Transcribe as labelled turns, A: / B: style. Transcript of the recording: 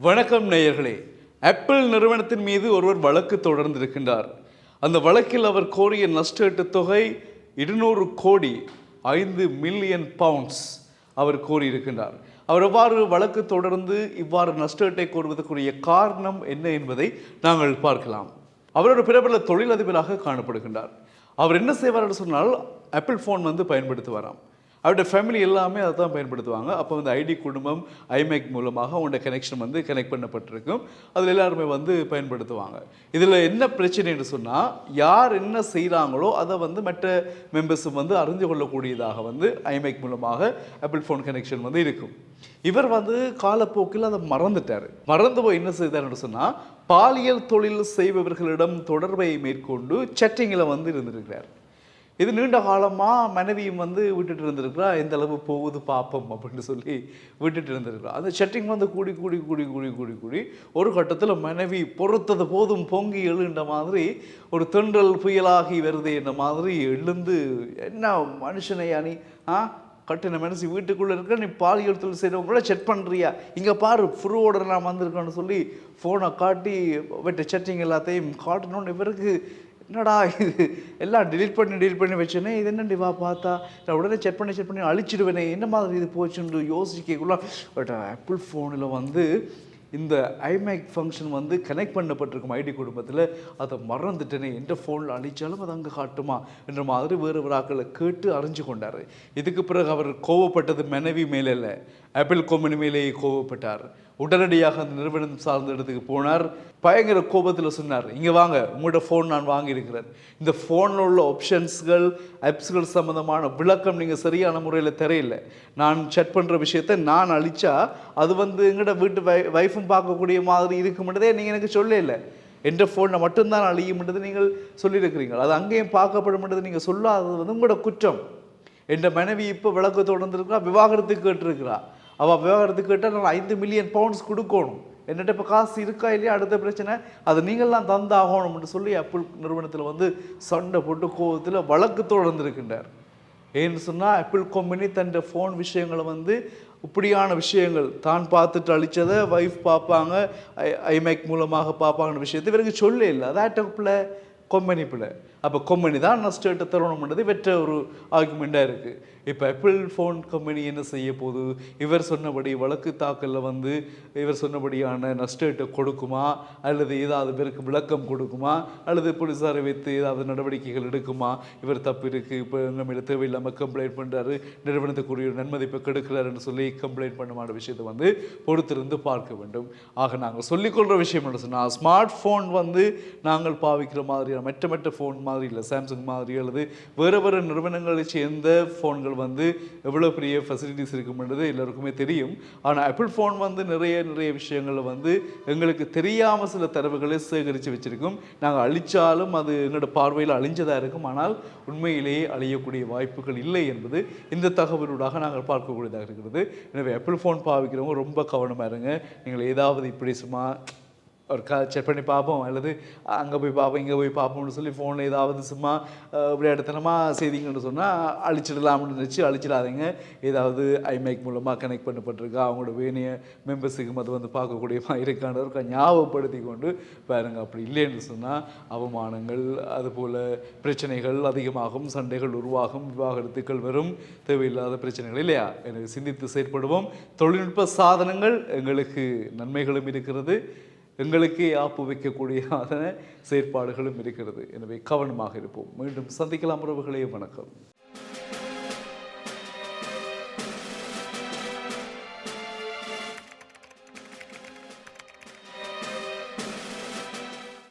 A: வணக்கம் நேயர்களே. ஆப்பிள் நிறுவனத்தின் மீது ஒருவர் வழக்கு தொடர்ந்திருக்கின்றார். அந்த வழக்கில் அவர் கோரிய நஷ்டஈட்டு தொகை இருநூறு கோடி ஐந்து மில்லியன் பவுண்ட்ஸ் அவர் கோரியிருக்கின்றார். அவர் எவ்வாறு வழக்கு தொடர்ந்து இவ்வாறு நஷ்டஈட்டை கோருவதற்குரிய காரணம் என்ன என்பதை நாங்கள் பார்க்கலாம். அவரோட பிரபல தொழிலதிபராக காணப்படுகின்றார். அவர் என்ன செய்வார் என்று சொன்னால் ஆப்பிள் ஃபோன் வந்து பயன்படுத்துவாராம். அவருடைய ஃபேமிலி எல்லாமே அதை தான் பயன்படுத்துவாங்க. அப்போ வந்து ஐடி குடும்பம் ஐமேக் மூலமாக அவங்களோட கனெக்ஷன் வந்து கனெக்ட் பண்ணப்பட்டிருக்கும். அதில் எல்லாருமே வந்து பயன்படுத்துவாங்க. இதில் என்ன பிரச்சனைன்னு சொன்னால் யார் என்ன செய்கிறாங்களோ அதை வந்து மற்ற மெம்பர்ஸும் வந்து அறிந்து கொள்ளக்கூடியதாக வந்து ஐமேக் மூலமாக ஆப்பிள் ஃபோன் கனெக்ஷன் வந்து இருக்கும். இவர் வந்து காலப்போக்கில் அதை மறந்துட்டார். மறந்து போய் என்ன செய்தார்னு சொன்னால் பாலியல் தொழில் செய்பவர்களிடம் தொடர்பை மேற்கொண்டு செட்டிங்கில் வந்து இருந்திருக்கிறார். இது நீண்ட காலமாக மனைவியும் வந்து விட்டுட்டு இருந்திருக்கிறா எந்த அளவு போகுது பார்ப்போம் அப்படின்னு சொல்லி விட்டுட்டு இருந்திருக்கிறா. அந்த செட்டிங் வந்து கூடி கூடி கூடி கூடி கூடி கூடி ஒரு கட்டத்தில் மனைவி பொறுத்தது போதும் பொங்கி எழுன்ற மாதிரி ஒரு தென்றல் புயலாகி வருது என்ற மாதிரி எழுந்து என்ன மனுஷனை அணி ஆ கட்டின மனசு வீட்டுக்குள்ளே இருக்க நீ பாலியல் தொழில் செய்கிறவங்கள செக் பண்ணுறியா இங்கே பாரு ஃப்ரூவோட நான் வந்திருக்கேன்னு சொல்லி ஃபோனை காட்டி வெட்ட செட்டிங் எல்லாத்தையும் காட்டணும்னு இவருக்கு என்னடா இது? எல்லாம் டிலீட் பண்ணி delete பண்ணி வச்சேனே இது என்ன டிவா பார்த்தா? நான் உடனே செக் பண்ணி செக் பண்ணி அழிச்சிடுவேனே என்ன மாதிரி இது போச்சுன்னு யோசிக்கக்குள்ள பட் ஆப்பிள் ஃபோனில் வந்து இந்த ஐமேக் ஃபங்க்ஷன் வந்து கனெக்ட் பண்ணப்பட்டிருக்கும் ஐடி குடும்பத்தில். அதை மறந்துட்டேனே எந்த ஃபோனில் அழிச்சாலும் அது அங்கே காட்டுமா? என்ற மாதிரி வேறு விழாக்களை கேட்டு அறிஞ்சு கொண்டார். இதுக்கு பிறகு அவர் கோவப்பட்டது மனைவி மேலே இல்லை ஆப்பிள் கம்பெனி மேலேயே கோவப்பட்டார் உடனடியாக அந்த நிறுவனம் சார்ந்த இடத்துக்கு போனார். பயங்கர கோபத்தில் சொன்னார் இங்கே வாங்க உங்களோட ஃபோன் நான் வாங்கியிருக்கிறேன். இந்த ஃபோனில் உள்ள ஆப்ஷன்ஸ்கள் ஆப்ஸ்கள் சம்மந்தமான விளக்கம் நீங்கள் சரியான முறையில் தெரியல. நான் செட் பண்ணுற விஷயத்தை நான் அழிச்சா அது வந்து எங்கள்ட வீட்டு வை வைஃபும் பார்க்கக்கூடிய மாதிரி இருக்கும்ன்றதே நீங்கள் எனக்கு சொல்லல. என்ற ஃபோனை மட்டும்தான் அழியும்ன்றது நீங்கள் சொல்லியிருக்கிறீங்க அது அங்கேயும் பார்க்கப்படும்ன்றது நீங்கள் சொல்லாதது வந்து உங்களோட குற்றம். என்ற மனைவி இப்போ விளக்கு தொடர்ந்துருக்கிறா விவாகரத்துக்கு கேட்டிருக்கிறா. அவள் விவகாரத்துக்கிட்ட கேட்டால் நான் ஐந்து மில்லியன் பவுண்ட்ஸ் கொடுக்கணும். என்னட்ட இப்போ காசு இருக்கா இல்லையா? அடுத்த பிரச்சனை. அது நீங்கள்லாம் தந்தாகணும்னு சொல்லி அப்பிள் நிறுவனத்தில் வந்து சண்டை போட்டு கோவத்தில் வழக்கு தொடர்ந்திருக்கின்றார். ஏன்னு சொன்னால் ஆப்பிள் கம்பெனி தன் ஃபோன் விஷயங்களை வந்து இப்படியான விஷயங்கள் தான் பார்த்துட்டு அழிச்சதை வைஃப் பார்ப்பாங்க ஐ ஐமேக் மூலமாக பார்ப்பாங்கன்னு விஷயத்தை இவருக்கு சொல்ல இல்லை. அதான் பிள்ளை கொம்பனி பிள்ளை. அப்போ கொம்பனி தான் நஷ்டத்தை பண்ணுறது வெற்ற ஒரு ஆர்குமெண்ட்டாக இருக்குது இப்போ ஆப்பிள் ஃபோன் கம்பெனி என்ன செய்ய போது இவர் சொன்னபடி வழக்கு தாக்கலில் வந்து இவர் சொன்னபடியான நஷ்டத்தை கொடுக்குமா? அல்லது ஏதாவது பேருக்கு விளக்கம் கொடுக்குமா? அல்லது போலீஸாரை வைத்து ஏதாவது நடவடிக்கைகள் எடுக்குமா? இவர் தப்பு இருக்குது இப்போ நம்மள தேவையில்லாமல் கம்ப்ளைண்ட் பண்ணுறாரு நிறுவனத்துக்குரிய ஒரு நன்மதிப்பை கெடுக்கிறாருன்னு சொல்லி கம்ப்ளைண்ட் பண்ணுமான விஷயத்தை வந்து பொறுத்திருந்து பார்க்க வேண்டும். ஆக நாங்கள் சொல்லிக்கொள்கிற விஷயம் என்ன சொன்னால் ஸ்மார்ட் ஃபோன் வந்து நாங்கள் பாவிக்கிற மாதிரியான மற்ற மற்ற ஃபோன் மாதிரி இல்லை சாம்சங் மாதிரி அல்லது வேறு வேறு நிறுவனங்களை சேர்ந்த ஃபோன்கள் வந்து எவ்வளோ பெரிய ஃபெசிலிட்டிஸ் இருக்கும்ன்றது எல்லாருக்குமே தெரியும். ஆனால் ஆப்பிள் ஃபோன் வந்து நிறைய நிறைய விஷயங்களில் வந்து எங்களுக்கு தெரியாமல் சில தரவுகளை சேகரித்து வச்சுருக்கோம். நாங்கள் அழிச்சாலும் அது எங்களோட பார்வையில் அழிஞ்சதாக இருக்கும். ஆனால் உண்மையிலேயே அழியக்கூடிய வாய்ப்புகள் இல்லை என்பது இந்த தகவலூடாக நாங்கள் பார்க்கக்கூடியதாக இருக்கிறது. எனவே ஆப்பிள் ஃபோன் பாவிக்கிறவங்க ரொம்ப கவனமாக இருங்க. நீங்கள் ஏதாவது இப்படி சும்மா ஒரு க செக் பண்ணி பார்ப்போம். அல்லது அங்கே போய் பார்ப்போம் இங்கே போய் பார்ப்போம்னு சொல்லி ஃபோனில் ஏதாவது சும்மா விளையாடுத்தனமாக செய்திங்கன்னு சொன்னால் அழிச்சிடலாம்னு நினச்சி அழிச்சிடாதீங்க. ஏதாவது ஐமேக் மூலமாக கனெக்ட் பண்ணப்பட்டிருக்கா அவங்களோட வேணிய மெம்பர்ஸுக்கும் அது வந்து பார்க்கக்கூடியமா இருக்கான்றவருக்கு ஞாபகப்படுத்தி கொண்டு பாருங்க. அப்படி இல்லைன்னு சொன்னால் அவமானங்கள் அதுபோல் பிரச்சனைகள் அதிகமாகும் சண்டைகள் உருவாகும் விவாகரத்துக்கள் வரும் தேவையில்லாத பிரச்சனைகள் இல்லையா? எனக்கு சிந்தித்து செயற்படுவோம். தொழில்நுட்ப சாதனங்கள் எங்களுக்கு நன்மைகளும் இருக்கிறது. எங்களுக்கே ஆப்பு வைக்கக்கூடிய செயற்பாடுகளும் இருக்கிறது. எனவே கவனமாக இருப்போம். மீண்டும் சந்திக்கலாம் உறவுகளே. வணக்கம்.